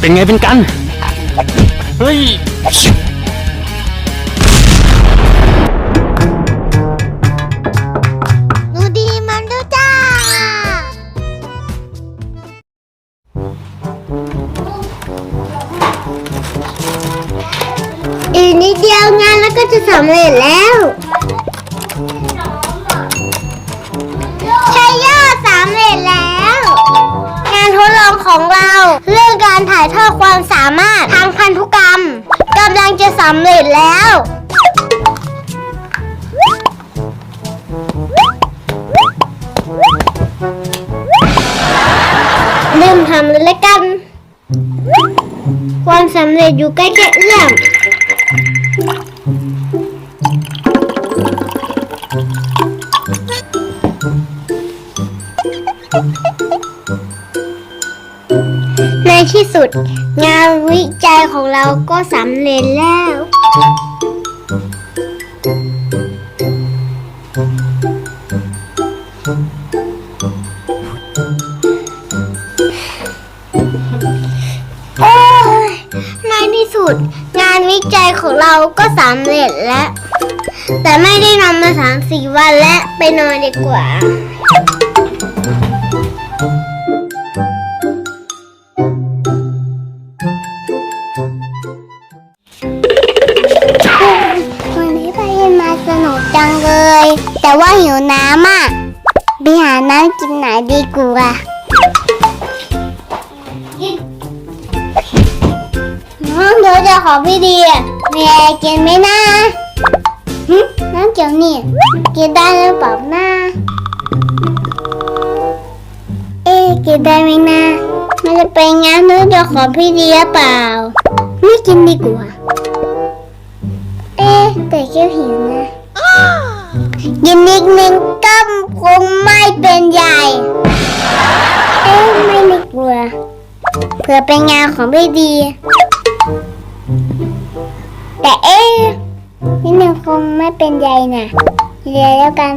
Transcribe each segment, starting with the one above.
เป็นไงเป็นกัน เฮ้ยหนูดีมันดูจ้า อีกนิดเดียวงานแล้วก็จะสำเร็จแล้ว ของเรา เรื่องการถ่ายทอดความสามารถทางพันธุกรรมกำลังจะสำเร็จแล้วเริ่มทำเลยละกัน ความสำเร็จอยู่ใกล้แค่เอื้อม ที่สุด งานวิจัยของเราก็สำเร็จแล้ว โอ้ยในที่สุด งานวิจัยของเราก็สำเร็จแล้ว แต่ไม่ได้นำมาสามสี่วันและไปนอนดีกว่า แต่ว่าหิวน้ำอะไปหาน้ำกินไหนดีกว่าน้องเดี๋ยวจะขอพี่ดีมีอะไรกินไหมนะหึน้ำเขียวนี่กินได้หรือเปล่านะเอ๊กินได้ไหมนะมันจะเป็นงั้นจะขอพี่ดีหรือเปล่า ไม่กินดีกว่า เอ๊แต่แค่หิวนะ กินนิดนึงก็คงไม่เป็นใหญ่ เอ๊ะไม่ดีกว่าเผื่อเป็นงานของพี่ดี แต่เอ๊ะนี่มันคงไม่เป็นใยนะเรียนแล้วกัน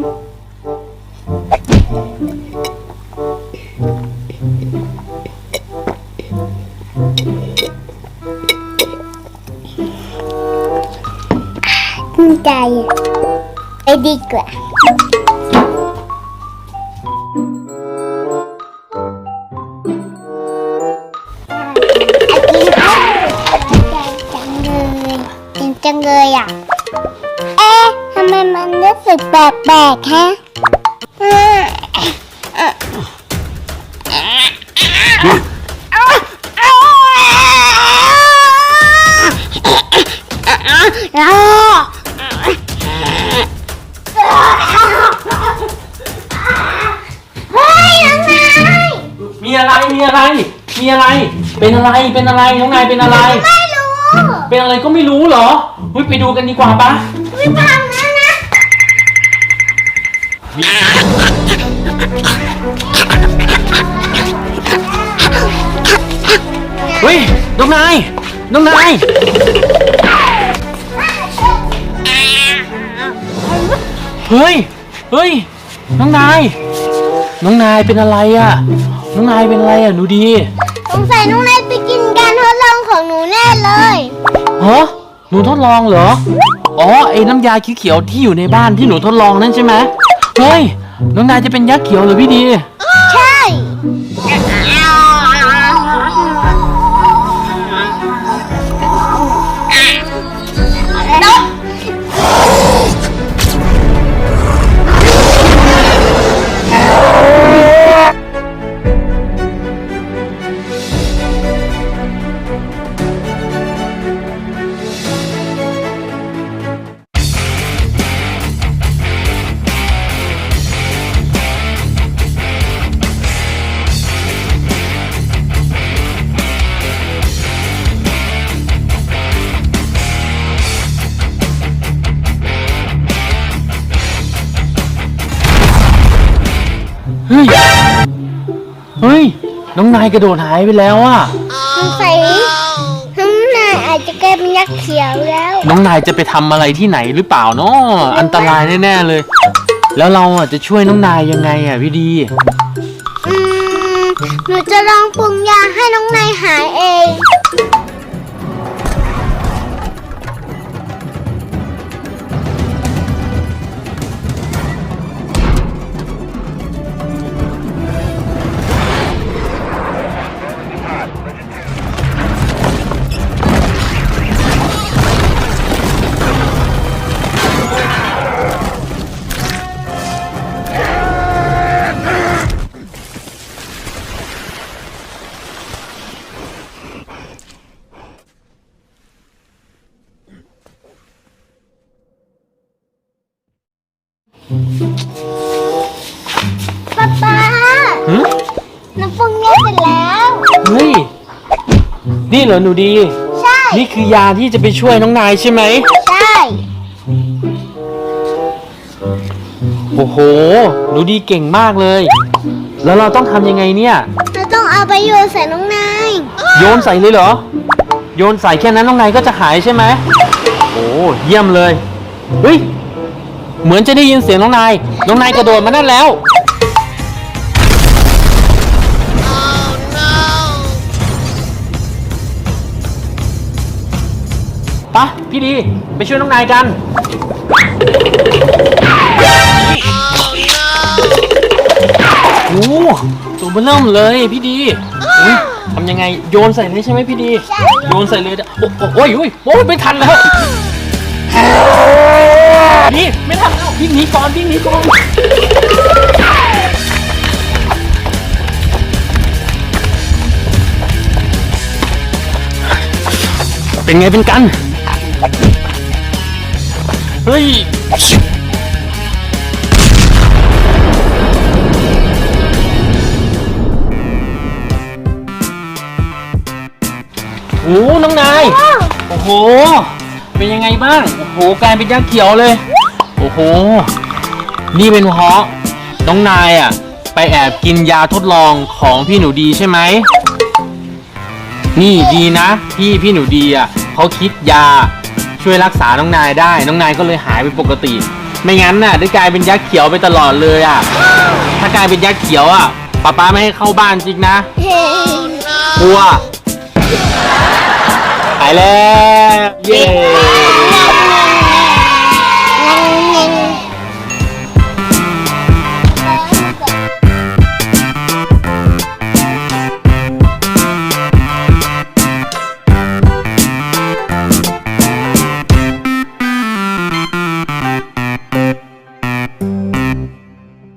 ขึ้นใจ ไปดีกว่าจังเลยจริงจังเล อะไร เป็นอะไร เป็นอะไร น้องนายเป็นอะไร ไม่รู้เป็นอะไรก็ไม่รู้เหรอเฮ้ยไปดูกันดีกว่าปะไม่ฟังนะนะเฮ้ย น้องนาย น้องนาย เฮ้ย เฮ้ย น้องนาย น้องนายเป็นอะไรอะ น้องนายเป็นอะไรอะหนูดี สงสัยน้องนายไปกินการทดลองของหนูแน่เลย ฮะหนูทดลองเหรอ อ๋อ ไอ้น้ำยาเขียวๆที่อยู่ในบ้านที่หนูทดลองนั่นใช่ไหมเฮ้ย น้องนายจะเป็นยักษ์เขียวเหรอพี่ดี ใช่ น้องนายกระโดดหายไปแล้วอะ สงสัยน้องนายอาจจะกลายเป็นยักษ์เขียวแล้ว น้องนายจะไปทำอะไรที่ไหนหรือเปล่าเนาะอันตรายแน่ๆเลย แล้วเราอะจะช่วยน้องนายยังไงอะพี่ดี อืม หนูจะลองปรุงยาให้น้องนายหายเอง ป๊าป๊าหึน้ำปรุงเนี่ยเสร็จแล้ว เฮ้ย นี่เหรอหนูดี ใช่ นี่คือยาที่จะไปช่วยน้องนายใช่ไหม ใช่ โอ้โห หนูดีเก่งมากเลย แล้วเราต้องทำยังไงเนี่ย เราต้องเอาไปโยนใส่น้องนายโยนใส่เลยเหรอ โยนใส่แค่นั้นน้องนายก็จะหายใช่ไหม โอ้เยี่ยมเลย เฮ้ย เหมือนจะได้ยินเสียงน้องนาย น้องนายกระโดดมานั่นแล้ว ปะพี่ดี ไปช่วยน้องนายกัน โอ้ตัวเบอร์เริ่มเลยพี่ดีอุ๊ยทำยังไงโยนใส่เลยใช่ไหมพี่ดี โยนใส่เลยนะโอ้โอ้โอ้ยโอ้ยโอ้ยไม่ทันแล้ว นี่ไม่ทันแล้ววิ่งหนีก่อนวิ่งหนีก่อนเป็นไงเป็นกัน เฮ้ย โอ้น้องนาย โอ้โห เป็นยังไงบ้าง โอ้โหกลายเป็นยักษ์เขียวเลย โอ้โห นี่เป็นเพราะน้องนายอะ ไปแอบกินยาทดลองของพี่หนูดีใช่ไหม นี่ดีนะ พี่พี่หนูดีอะเขาคิดยาช่วยรักษาน้องนายได้ น้องนายก็เลยหายเป็นปกติ ไม่งั้นน่ะได้กลายเป็นยักษ์เขียวไปตลอดเลยอะ ถ้ากลายเป็นยักษ์เขียวอะป้าป้าไม่ให้เข้าบ้านจริงนะ กลัวายแล้ว เย้